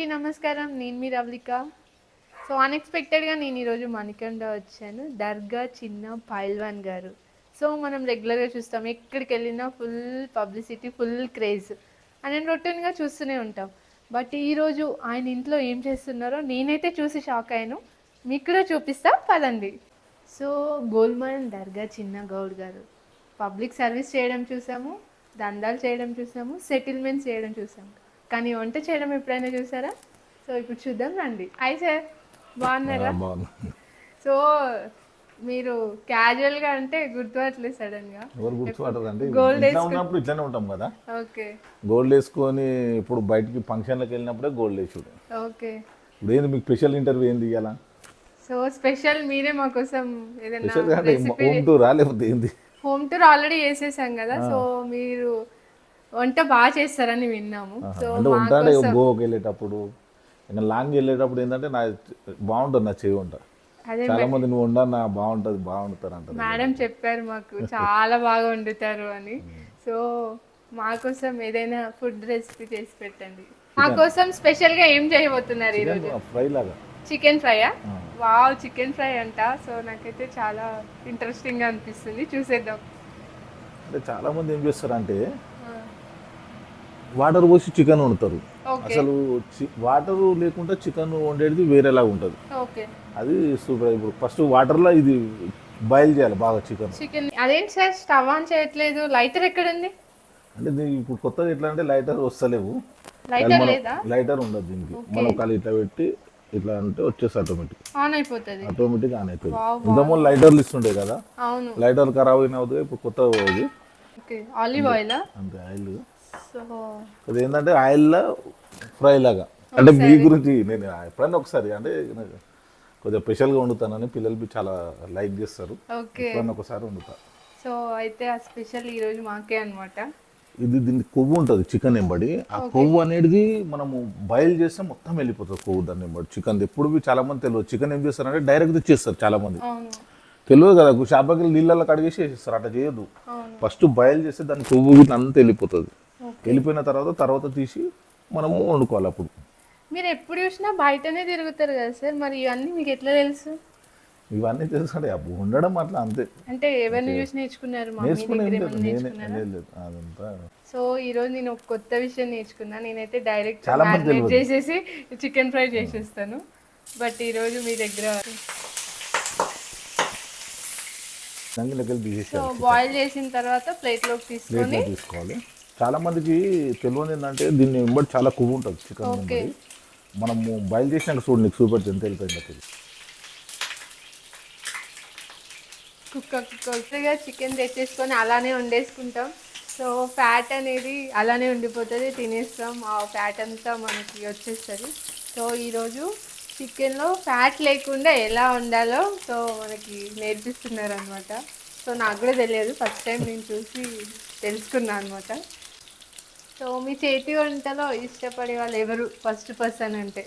అందరికీ నమస్కారం. నేను మీ రవళిక. సో అన్ఎక్స్పెక్టెడ్గా నేను ఈరోజు మణికండ వచ్చాను. దర్గా చిన్న పైల్వాన్ గారు. సో మనం రెగ్యులర్గా చూస్తాం. ఎక్కడికి వెళ్ళినా ఫుల్ పబ్లిసిటీ ఫుల్ క్రేజ్ అని రొటీన్గా చూస్తూనే ఉంటాం. బట్ ఈరోజు ఆయన ఇంట్లో ఏం చేస్తున్నారో నేనైతే చూసి షాక్ అయ్యాను. మీకు కూడా చూపిస్తా. పదండి. సో గోల్మాన్ దర్గా చిన్న గౌడ్ గారు. పబ్లిక్ సర్వీస్ చేయడం చూసాము. దందాలు చేయడం చూసాము. సెటిల్మెంట్స్ చేయడం చూసాము కానీ వంట చేయడం ఎప్పుడైనా చూసారా? సో ఇప్పుడు చూద్దాం రండి. హాయ్ సార్ బాగున్నారా సో మీరు క్యాజువల్గా అంటే గుర్తుపట్టలేదు సడన్గా. ఎవరు గుర్తుపడరు అంటే Gold ఇంట్లో ఉన్నప్పుడు ఇట్లానే ఉంటాం కదా. ఓకే. గోల్డ్ వేసుకొని ఇప్పుడు బయటికి ఫంక్షన్లకు వెళ్ళినప్పుడే గోల్డ్ వేసుడు. ఓకే. ఇప్పుడు ఏంది మీకు స్పెషల్ ఇంటర్వ్యూ ఏంది ఇవ్వాలా సో స్పెషల్ మీరే మా కోసం ఏదైనా హోమ్ టూరా లేకపోతే ఏంది? హోమ్ టూర్ ఆల్రెడీ చేసేసాం కదా సో మీరు వంట బాగా చేస్తారని విన్నాము. సో అంటే ఉంటాడే గోవాకి వెళ్ళేటప్పుడు ఇంకా లాంగ్ వెళ్ళేటప్పుడు ఏంటంటే నా బాగుంటుంది నా చేయి వంట. అదే చాలా మంది నువ్వు వండా నా బాగుంటుంది బాగుంటుంది అంటారు. మేడం చెప్పారు మాకు చాలా బాగా వండుతారు అని. సో మా కోసం ఏదైనా ఫుడ్ రెసిపీ చేసి పెట్టండి. మా కోసం స్పెషల్గా ఏం చేయబోతున్నారు ఈరోజు? ఫ్రై లాగా. చికెన్ ఫ్రైయా? వావ్ చికెన్ ఫ్రై అంట. సో నాకైతే చాలా ఇంట్రెస్టింగ్గా అనిపిస్తుంది. చూసేద్దాం. అంటే చాలా మంది ఏం చేస్తారంటే వాటర్ పోసి చికెన్ వండుతారు. అసలు వాటర్ లేకుండా చికెన్ వండేది వేరేలాగా ఉంటుంది. అది సూపర్ ఇప్పుడు ఫస్ట్ వాటర్లో ఇది బాయిల్ చేయాలి బాగా చికెన్. చికెన్ అదేంటి సార్? స్టవ్ ఆన్ చేయట్లేదు. లైటర్ ఎక్కడుంది? అంటే దీనికి ఇప్పుడు కొత్తగా ఎట్లా అంటే లైటర్ వస్తలేవు. లైటర్ ఉండదు దీనికి. మనం ఒకళ్ళు ఇట్లా పెట్టి ఇట్లా అంటే వచ్చేసి ఆటోమేటిక్. ఆన్ అయిపోతుంది. ఆటోమేటిక్ ఆన్ అవుతుంది ఇంతకుముందు లైటర్లు ఇస్తుండే కదా? అవును. లైటర్ ఖరాబ్ అయిన అవుతుంది ఇప్పుడు కొత్తగా ఓకే. Olive oil? అంతే ఆయిల్. అది ఏంటంటే ఆయిల్లో ఫ్రై లాగా. అంటే మీ గురించి నేను ఎప్పుడైనా ఒకసారి అంటే కొద్దిగా స్పెషల్గా వండుతానని పిల్లలు చాలా లైక్ చేస్తారు. ఎప్పుడైనా ఒకసారి వండుతా. సో అయితే ఆ స్పెషల్ ఈరోజు మాకే అన్నమాట. ఇది దీనికి కొవ్వు ఉంటుంది చికెన్ ఎంబడి. ఆ కొవ్వు అనేది మనము బాయిల్ చేస్తే మొత్తం వెళ్ళిపోతుంది కొవ్వు దాన్ని ఎంబడి. చికెన్ ఎప్పుడు చాలా మంది తెలియదు. చికెన్ ఏం చేస్తారంటే డైరెక్ట్ తెచ్చేస్తారు చాలా మంది. తెలియదు కదా షాపకి నీళ్ళల్లో కడిగేసి వేసేస్తారు. అట్లా చేయదు ఫస్ట్ బాయిల్ చేస్తే దాని కొవ్వు అంతా వెళ్ళిపోతుంది. వెళ్ళిపోయిన తర్వాత తర్వాత తీసి మనము వండుకోవాలి అప్పుడు. మీరు ఎప్పుడు చూసినా బయటనే తిరుగుతారు కదా సార్. మరి ఇవన్నీ మీకు ఎట్లా తెలుసు? ఇవన్నీ తెలుసు అప్పుడు ఉండడం అట్లా అంతే. అంటే ఎవరిని చూసి నేర్చుకున్నారు? నేర్చుకున్నారా? అదంతా సో ఈ రోజు నేను ఒక కొత్త విషయం నేర్చుకున్నా. నేనైతే డైరెక్ట్ చాలా చేసేసి చికెన్ ఫ్రై చేసేస్తాను. బట్ ఈ రోజు మీ దగ్గర సో బాయిల్ చేసిన తర్వాత ప్లేట్లోకి తీసుకొని తీసుకోవాలి. చాలా మందికి తెలియదు ఏంటంటే దీన్ని వెంబడి చాలా కొవ్వు ఉంటుంది చికెన్ ఓకే. వెంబడి. మనము బాయిల్ చేసినాక చూడు నీకు చూపెడితే ఎంత వెళ్ళిపోయింది కుక్క కొత్తగా చికెన్ తెచ్చేసుకొని అలానే వండేసుకుంటాం. సో ఫ్యాట్ అనేది అలానే ఉండిపోతుంది తినేస్తాం. ఆ ఫ్యాట్ అంతా మనకి వచ్చేస్తుంది. సో ఈరోజు చికెన్లో ఫ్యాట్ లేకుండా ఎలా వండాలో సో మనకి నేర్పిస్తున్నారు అనమాట సో నాకు కూడా తెలియదు. ఫస్ట్ టైం నేను చూసి తెలుసుకున్నాను అనమాట సో మీ చేతి వంటలో ఇష్టపడే వాళ్ళు ఎవరు? ఫస్ట్ పర్సన్ అంటే.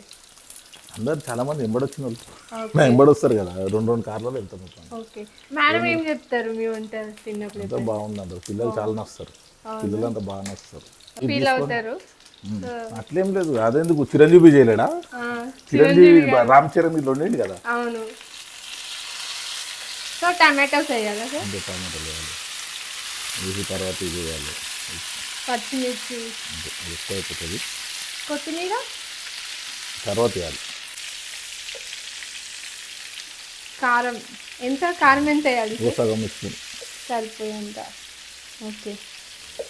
అందరు చాలా మంది ఎంబడి వచ్చిన వాళ్ళు. ఓకే. నా ఎంబడి వస్తారు కదా రెండు రెండు కార్లలో వెళ్తాం ఓకే మేడం ఏం చెప్తారు మీ వంట తిన్నప్పుడు? అంతా బాగుంది అంటారు పిల్లలు చాలా నస్తారు పిల్లలు అంతా బాగా నస్తారు ఫీల్ అవుతారు. అట్లేం లేదు అదెందుకు? చిరంజీవి చేయలేడా? చిరంజీవి రామ్ చరణ్ ఇట్లా ఉండేది కదా? అవును. సో టమాటోస్ వేయాలా టమాటాలు వేయాలి. వేసి తర్వాత ఇది వేయాలి పచ్చిమిర్చి. ఎక్కువ అయిపోతుంది. కొత్తిమీర? తర్వాత వేయాలి. కారం. ఎంత? కారం ఎంత వేయాలి? సగం స్పూన్. సరిపోయేంత. ఓకే.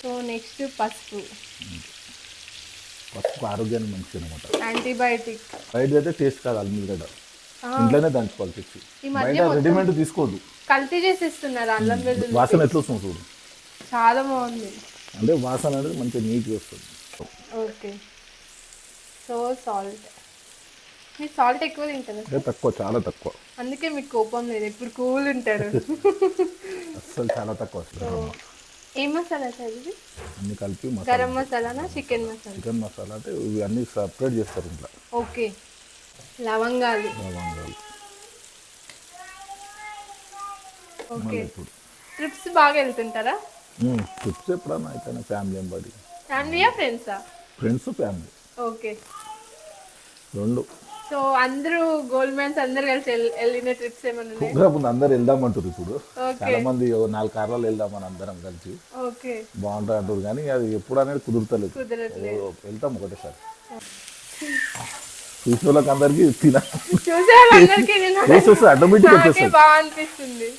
సో నెక్స్ట్ పసుపు. పసుపు ఆరోగ్యానికి మంచిది అనమాట యాంటీబయాటిక్. బయట అయితే టేస్ట్ కాదు అల్మిగడ్డ ఇంట్లోనే దంచుకోవాలి తెచ్చి ఈ మధ్య బయట రెడీమేడ్ తీసుకోవద్దు. కల్తీ చేసేస్తున్నారు అల్లం వెల్లుల్లి వాసన ఎట్లా వస్తుంది చూడు. చాలా బాగుంది. అంటే వాసన అనేది మంచిగా నీట్గా వస్తుంది. ఓకే. So salt. మీరు సాల్ట్ ఎక్కువ తింటారా తక్కువ చాలా తక్కువ. అందుకే మీకు కోపం లేదు ఎప్పుడు కూల్ ఉంటారు. అస్సలు చాలా తక్కువ వస్తుంది. ఏం మసాలా సార్ ఇది? అన్ని కలిపి మసాలా. గరం మసాలానా చికెన్ మసాలా? చికెన్ మసాలా అంటే ఇవి అన్ని సపరేట్ చేస్తారు ఇంట్లో. ఓకే. లవంగాలు. లవంగాలు. ఓకే. ఇప్పుడు. ట్రిప్స్ బాగా వెళ్తుంటారా? ట్రిప్స్ ఎప్పుడన్నా అయితే ఫ్యామిలీ ఎంబడి ఫ్యామిలీయా ఫ్రెండ్సా ఫ్రెండ్స్ ఫ్యామిలీ ఓకే రెండు. సో అందరూ గోల్డ్ మ్యాన్స్ అందరు కలిసి వెళ్- వెళ్ళిన ట్రిప్స్ ఏమైనా ప్రోగ్రామ్ అందరు వెళ్దామంటారు ఇప్పుడు. ఓకే చాలా మంది నాలుగు కార్లలో వెళ్దామని అందరం కలిసి. ఓకే బాగుంటుంది అంటారు కానీ అది ఎప్పుడు అనేది కుదురుతలేదు. వెళ్తాం ఒకటేసారి. చూసిన వాళ్ళకి అందరికీ తిన చూసే ఆటోమేటిక్ వచ్చేస్తుంది బాగా అనిపిస్తుంది.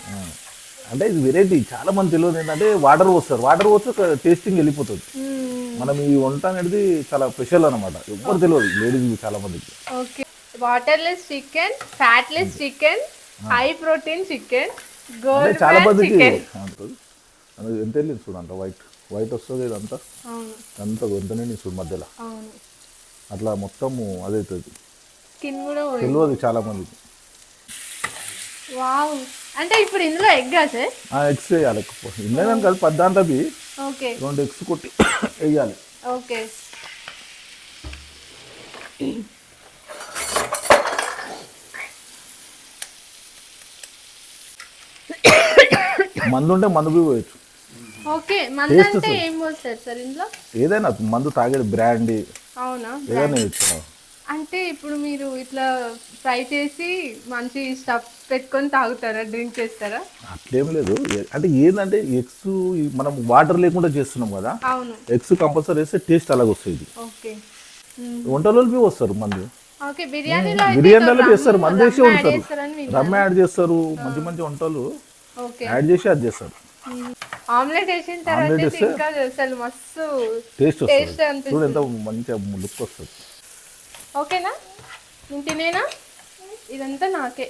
అంటే ఇది వెరైటీ చాలా మంది తెలియదు ఏంటంటే వాటర్ పోస్తారు వాటర్ పోస్తే టేస్టింగ్ వెళ్ళిపోతుంది. మ్మ్. మనం ఈ వంట అనేది చాలా స్పెషల్ అనమాట ఎవ్వరు తెలియదు. లేడీస్ చాలా మందికి. Okay waterless chicken fatless chicken high protein chicken చాలా మందికి ఎంత వెళ్ళింది చూడంట వైట్ వైట్ వస్తుంది ఇదంతా అంతా. ఎంతనే చూడు మధ్యలో. అట్లా మొత్తము పోయింది. తెలియదు చాలా మందికి. వావ్ అంటే ఇప్పుడు ఇందులో ఎగ్ సార్ ఆ ఎగ్స్ వేయాలి ఇండియన్ కాదు పద్దాంత అవి ఓకే. రెండు ఎగ్స్ కొట్టి వేయాలి. ఓకే. మందు ఉంటే మందు పోయి పోయచ్చు. ఓకే మంద అంటే ఏం పోస్తారు సార్ ఇందులో? ఏదైనా మందు తాగేది బ్రాండీ అవునా? ఏదైనా అంటే ఇప్పుడు మీరు ఇట్లా ఫ్రై చేసి మంచి స్టఫ్ పెట్టుకొని తాగుతారా? డ్రింక్ చేస్తారా? అట్లేం లేదు. అంటే ఏంటంటే ఎగ్స్ మనం వాటర్ లేకుండా చేస్తున్నాం కదా అవును. ఎగ్స్ కంపల్సరీ వేస్తే టేస్ట్ అలాగ వస్తుంది. ఓకే. వంటలోకి వస్తారు మంది. ఓకే బిర్యానీలో చేస్తారు మంది వేసి విన్నా. రమ్మ యాడ్ చేస్తారు మంచి మంచి వంటలు ఓకే. యాడ్ చేసి అది చేస్తారు. ఆమ్లెట్ వేసిన తర్వాత ఇంకా అసలు మస్తు టేస్ట్ వస్తుంది. చూడు ఎంత మంచిగా లుక్ వస్తుంది. ఓకేనా? నేను తినేనా? ఇదంతా నాకే.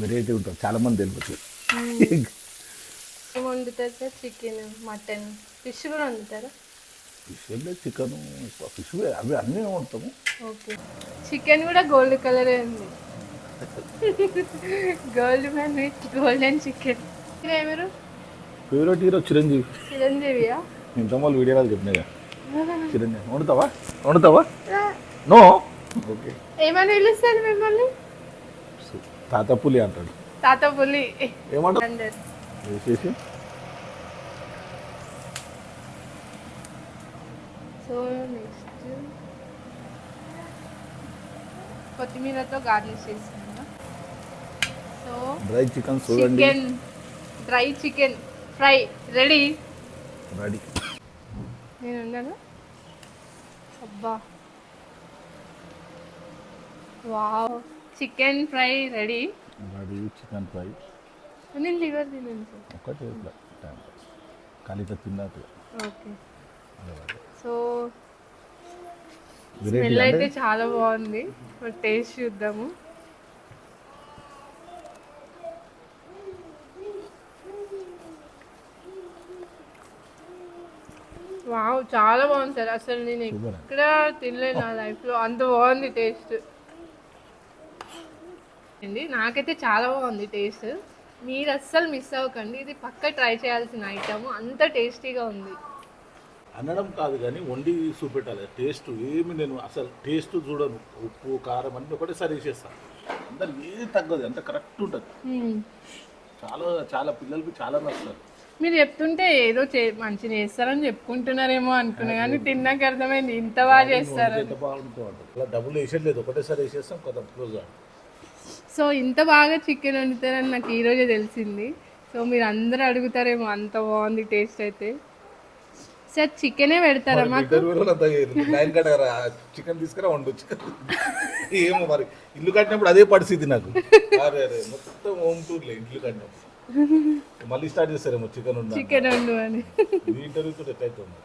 వెరైటీ ఉంటుంది. చాలా మంది తెలియదు వండుతారు సార్? చికెన్ మటన్ ఫిష్ కూడా వండుతారా? ఫిష్ చికెన్ ఫిష్ అవి అన్నీ వండుతాము. ఓకే. చికెన్ కూడా గోల్డ్ కలరే ఉంది. Gold man with golden chicken మీరు ఫేవరెట్ హీరో చిరంజీవి. చిరంజీవియా? ఇంత వాళ్ళు వీడియోలు చెప్పినాయి చిరంజీవి. వండుతావా? వండుతావా? నో. ఓకే. ఏమని పిలుస్తారు మిమ్మల్ని? తాత పులి అంటాడు. తాత పులి. అందరు వేసేసి. So next. కొత్తిమీరతో గార్నిష్ చేస్తాను సో డ్రై చికెన్ చూడండి. Chicken. Dry chicken. Fry. Ready? Ready. నేను ఉన్నాను అబ్బా. Wow. Chicken fry ready. Ready chicken fry. నేను లివర్ సార్. ఒకటి ఇట్లా టైం పాస్. తిన్నట్టు ఓకే. సో స్మెల్ అయితే చాలా బాగుంది. టేస్ట్ చూద్దాము. వావ్ చాలా బాగుంది సార్. అసలు నేను. ఎక్కడ తినలేదు నా లైఫ్లో. అంత బాగుంది టేస్ట్. అండి నాకైతే చాలా బాగుంది టేస్ట్. మీరు అస్సలు మిస్ అవ్వకండి. ఇది పక్క ట్రై చేయాల్సిన ఐటమ్ అంత టేస్టీగా ఉంది. అనడం కాదు కానీ వండి చూపెట్టాలి. టేస్ట్ ఏమి నేను అసలు టేస్ట్ చూడను. ఉప్పు కారం అన్నీ ఒకటేసారి వేసేస్తాను అందరు ఏది తగ్గదు. అంత కరెక్ట్ ఉంటుంది. చాలా చాలా పిల్లలకి చాలా నచ్చుతుంది మీరు చెప్తుంటే ఏదో చే మంచిగా చేస్తారని చెప్పుకుంటున్నారేమో అనుకున్నా కానీ తిన్నాక అర్థమైంది ఇంత బాగా చేస్తారు ఎంత బాగుంటుందో అలా డబ్బులు వేసేయలేదు ఒకటేసారి వేసేస్తాం క్లోజ్ సో ఇంత బాగా చికెన్ వండుతారని నాకు ఈరోజే తెలిసింది. సో మీరు అందరూ అడుగుతారేమో అంత బాగుంది టేస్ట్ అయితే. సార్ చికెనే పెడతారా మాకు? చికెన్ తీసుకురా వండు. చికెన్ ఏమో మరి. ఇల్లు కట్టినప్పుడు అదే పరిస్థితి నాకు. అరే అరే మొత్తం హోమ్ టూర్లే ఇల్లు కట్టినప్పుడు మళ్ళీ స్టార్ట్ చేస్తారేమో చికెన్ చికెన్ వండు అని. ఈ ఇంటర్వ్యూతో ఎట్లయితుంది.